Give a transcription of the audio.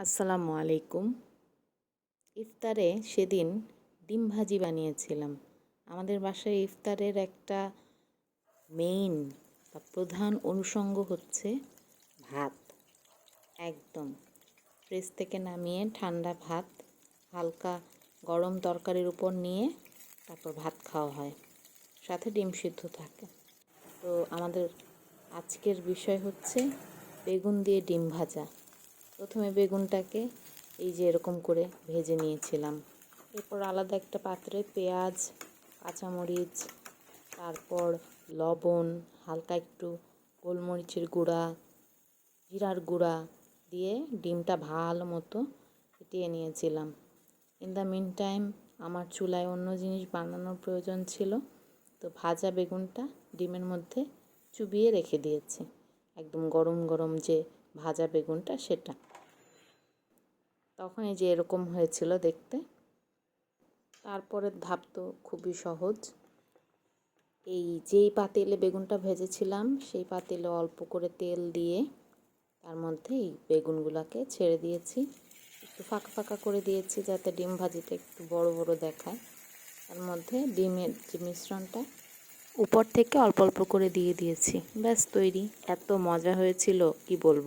আসসালামু আলাইকুম। ইফতারে সেদিন ডিম ভাজি বানিয়েছিলাম। আমাদের বাসায় ইফতারের একটা মেইন বা প্রধান অনুষঙ্গ হচ্ছে ভাত। একদম ফ্রিজ থেকে নামিয়ে ঠান্ডা ভাত, হালকা গরম তরকারির উপর নিয়ে তারপর ভাত খাওয়া হয়। সাথে ডিম সিদ্ধ থাকে। তো আমাদের আজকের বিষয় হচ্ছে বেগুন দিয়ে ডিম ভাজা। প্রথমে বেগুনটাকে এই যে এরকম করে ভেজে নিয়েছিলাম। এরপর আলাদা একটা পাত্রে পেঁয়াজ, কাঁচামরিচ, তারপর লবণ, হালকা একটু গোলমরিচের গুঁড়া, জিরার গুঁড়া দিয়ে ডিমটা ভালো মতো ফেটিয়ে নিয়েছিলাম। ইন দ্য মিন টাইম আমার চুলায় অন্য জিনিস বানানোর প্রয়োজন ছিল, তো ভাজা বেগুনটা ডিমের মধ্যে চুবিয়ে রেখে দিয়েছি। একদম গরম গরম যে ভাজা বেগুনটা সেটা। তখন এই যে এরকম হয়েছিল দেখতে। তারপরের ধাপ তো খুবই সহজ। এই যেই পাতিলে বেগুনটা ভেজেছিলাম, সেই পাতিলে অল্প করে তেল দিয়ে তার মধ্যে এই বেগুনগুলোকে ছেড়ে দিয়েছি। একটু ফাঁকা ফাঁকা করে দিয়েছি যাতে ডিম ভাজিটা একটু বড় বড় দেখায়। তার মধ্যে ডিমের যে মিশ্রণটা উপর থেকে অল্প অল্প করে দিয়ে দিয়েছি। ব্যাস তৈরি। এত মজা হয়েছিল কি বলব?